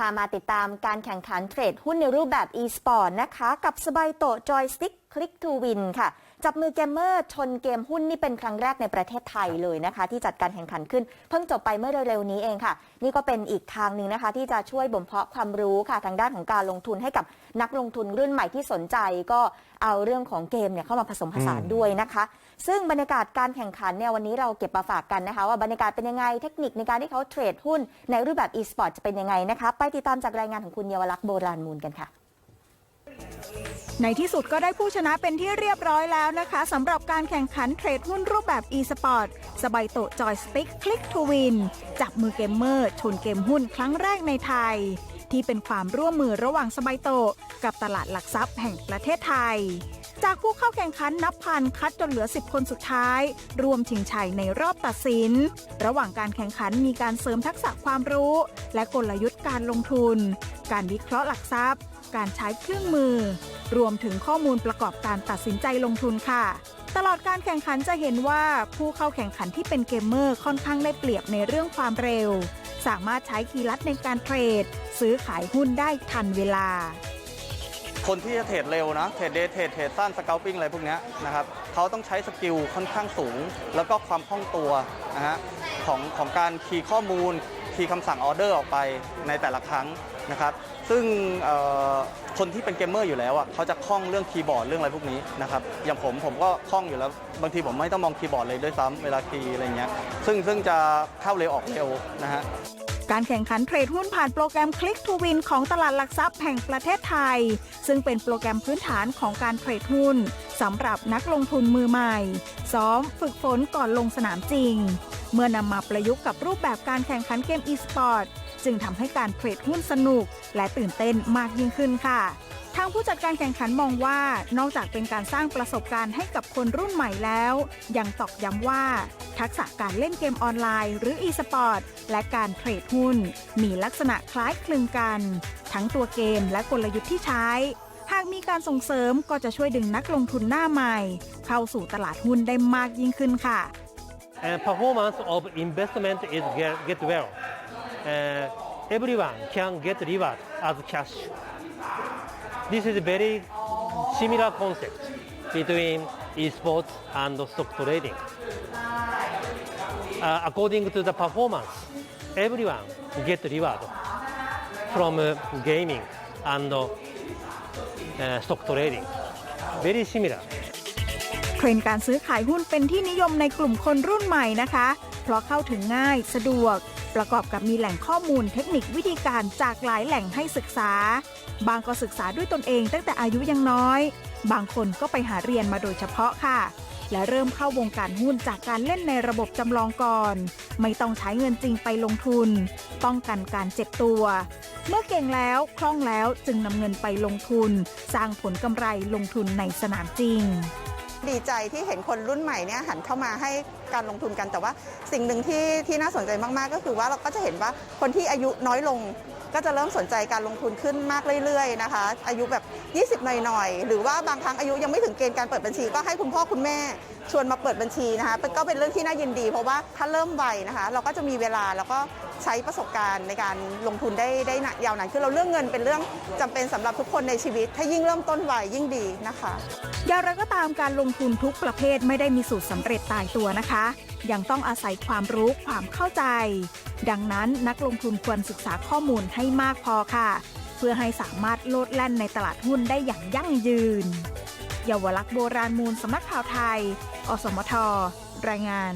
พามาติดตามการแข่งขันเทรดหุ้นในรูปแบบ e-sport นะคะ กับสบายโตจอยสติ๊กคลิกทูวินค่ะ จับมือเกมเมอร์ชนเกมหุ้นนี่เป็นครั้งแรกในประเทศไทยเลยนะคะ ที่จัดการแข่งขันขึ้น เพิ่งจบไปเมื่อเร็วๆนี้เองค่ะ นี่ก็เป็นอีกทางหนึ่งนะคะ ที่จะช่วยบ่มเพาะความรู้ค่ะ ทางด้านของการลงทุนให้กับนักลงทุนรุ่นใหม่ที่สนใจ ก็เอาเรื่องของเกมเนี่ยเข้ามาผสมผสานด้วยนะคะ ซึ่งบรรยากาศการแข่งขันเนี่ยวันนี้เราเก็บมาฝากกันนะคะ ว่าบรรยากาศเป็นยังไงเทคนิคในการที่เขาเทรดหุ้นในรูปแบบ e-sport จะเป็นยังไงนะคะ ไปติดตามจากรายงานของคุณเยาวลักษณ์โบราณมูลกันค่ะในที่สุดก็ได้ผู้ชนะเป็นที่เรียบร้อยแล้วนะคะสำหรับการแข่งขันเทรดหุ้นรูปแบบ e-sport สบายโตจอยสติ๊กคลิกทูวินจับมือเกมเมอร์ชนเกมหุ้นครั้งแรกในไทย ที่เป็นความร่วมมือระหว่างสบายโต กับตลาดหลักทรัพย์แห่งประเทศไทย จากผู้เข้าแข่งขันนับพันคัดจนเหลือ 10 คนสุดท้าย รวมชิงชัยในรอบตัดสิน ระหว่างการแข่งขันมีการเสริมทักษะความรู้ และกลยุทธ์การลงทุน การวิเคราะห์หลักทรัพย์ การใช้เครื่องมือ รวมถึงข้อมูลประกอบการตัดสินใจลงทุนค่ะตลอดการแข่งขันจะเห็นว่าผู้เข้าแข่งขันที่เป็นเกมเมอร์ค่อนข้างได้เปรียบในเรื่องความเร็ว สามารถใช้คีย์ลัดในการเทรด ซื้อขายหุ้นได้ทันเวลา คนที่จะเทรดเร็วนะ เทรดเดย์เทรดเทรดสั้นสเกลปิ้งอะไรพวกนี้นะครับเขาต้องใช้สกิลค่อนข้างสูง แล้วก็ความคล่องตัวนะฮะของของการคีย์ข้อมูล คีย์คำสั่งออเดอร์ออกไปในแต่ละครั้งนะครับ ซึ่งคนที่เป็นเกมเมอร์อยู่แล้วอะเขาจะคล่องเรื่องคีย์บอร์ดเรื่องอะไรพวกนี้นะครับอย่างผมผมก็คล่องอยู่แล้ว บางทีผมไม่ต้องมองคีย์บอร์ดเลยด้วยซ้ำเวลาคีย์อะไรเงี้ยซึ่งซึ่งจะเข้าเร็วออกเร็วนะฮะ การแข่งขันเทรดหุ้นผ่านโปรแกรม Click to Win ของตลาดหลักทรัพย์แห่งประเทศไทย ซึ่งเป็นโปรแกรมพื้นฐานของการเทรดหุ้นสำหรับนักลงทุนมือใหม่ ซ้อมฝึกฝนก่อนลงสนามจริง เมื่อนำมาประยุกต์กับรูปแบบการแข่งขันเกม e-sport จึงทำให้การเทรดหุ้นสนุก และตื่นเต้นมากยิ่งขึ้นค่ะทางผู้จัดการแข่งขันมองว่า นอกจากเป็นการสร้างประสบการณ์ให้กับคนรุ่นใหม่แล้ว ยังตอกย้ำว่า ทักษะการเล่นเกมออนไลน์ หรือ e-sport และการเทรดหุ้น มีลักษณะคล้ายคลึงกัน ทั้งตัวเกมและกลยุทธ์ที่ใช้ หากมีการส่งเสริมก็จะช่วยดึงนักลงทุนหน้าใหม่ เข้าสู่ตลาดหุ้นได้มากยิ่งขึ้นค่ะ and performance of investment is get, get well. Uh, everyone can get reward as cash. This is a very similar concept between esports and stock trading. Uh, according to the performance, everyone get reward from uh, gaming and uh, stock trading. Very similar. เทรนด์การซื้อขายหุ้นเป็นที่นิยมในกลุ่มคนรุ่นใหม่นะคะ เพราะเข้าถึงง่ายสะดวก ประกอบกับมีแหล่งข้อมูลเทคนิควิธีการจากหลายแหล่งให้ศึกษา บางก็ศึกษาด้วยตนเองตั้งแต่อายุยังน้อย บางคนก็ไปหาเรียนมาโดยเฉพาะค่ะ และเริ่มเข้าวงการหุ้นจากการเล่นในระบบจำลองก่อน ไม่ต้องใช้เงินจริงไปลงทุน ป้องกันการเจ็บตัว เมื่อเก่งแล้วคล่องแล้วจึงนำเงินไปลงทุน สร้างผลกำไรลงทุนในสนามจริง ดีใจที่เห็นคนรุ่นใหม่เนี่ยหันเข้ามาให้การลงทุนกันแต่ว่าสิ่งหนึ่งที่ที่น่าสนใจมากๆ ก็คือว่าเราก็จะเห็นว่าคนที่อายุน้อยลง ก็จะเริ่มสนใจการลงทุนขึ้นมากเรื่อยๆนะคะ อายุแบบ 20 หน่อยๆ หรือว่าบางครั้งอายุยังไม่ถึงเกณฑ์การเปิดบัญชี ก็ให้คุณพ่อคุณแม่ชวนมาเปิดบัญชีนะคะก็เป็นเรื่องที่น่ายินดี เพราะว่าถ้าเริ่มไวนะคะ เราก็จะมีเวลาแล้วก็ใช้ประสบการณ์ในการลงทุนได้ได้ยาวนานคือเราเรื่องเงินเป็นเรื่องจำเป็นสำหรับทุกคนในชีวิต ถ้ายิ่งเริ่มต้นไวยิ่งดีนะคะอย่างไรก็ตามการลงทุนทุกประเภทไม่ได้มีสูตรสำเร็จตายตัวนะคะ ยังต้องอาศัยความรู้ความเข้าใจ ดังนั้นนักลงทุนควรศึกษาข้อมูลให้มากพอค่ะ เพื่อให้สามารถโลดแล่นในตลาดหุ้นได้อย่างยั่งยืน เยาวลักษณ์โบราณมูลสำนักข่าวไทย อสมท รายงาน